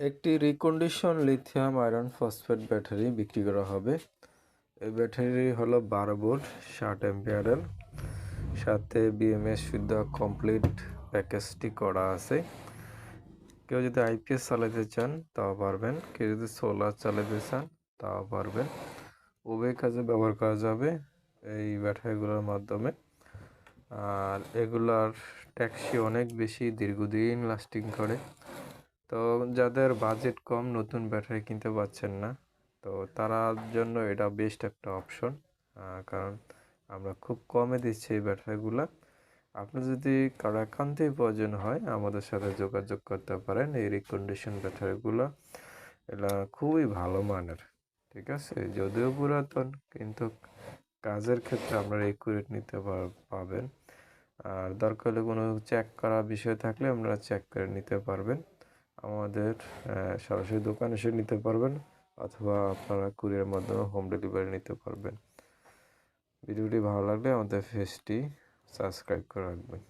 একটি recondition lithium iron phosphate battery বিক্রি করা হবে। এই ব্যাটারি হলো বারো ভোল্ট, ষাট এম্পিয়ারের সাথে বিএমএস শুদ্ধ কমপ্লিট প্যাকেজটি করা আছে। কেউ যদি আইপিএস চালাতে চান, তাও পারবেন। কেউ যদি সোলার চালাতে চান, তাও পারবেন। উভয় কাজে ব্যবহার করা যাবে এই ব্যাটারিগুলোর মাধ্যমে। আর এগুলার ট্যাক্সি অনেক বেশি, দীর্ঘদিন লাস্টিং করে। তো যাদের বাজেট কম, নতুন ব্যাটারি কিনতে পারছেন না, তো তারার জন্য এটা বেস্ট একটা অপশন কারণ আমরা খুব কমে দিচ্ছি এই ব্যাটারিগুলো আপনি যদি কারও একান্তই প্রয়োজন হয়, আমাদের সাথে যোগাযোগ করতে পারেন, এই রিকন্ডিশন ব্যাটারিগুলো এটা খুবই ভালো মানের, ঠিক আছে? যদিও পুরাতন, কিন্তু কাজের ক্ষেত্রে আমরা একুরেট নিতে পাবেন। আর দরকার হলে কোনো চেক করা বিষয় থাকলে আপনারা চেক করে নিতে পারবেন। আমাদের সরাসরি দোকান এসে নিতে পারবেন অথবা আপনারা কুরিয়ার মাধ্যমে হোম ডেলিভারি নিতে পারবেন। ভিডিওটি ভালো লাগলে আমাদের ফেসটি সাবস্ক্রাইব করে রাখবেন।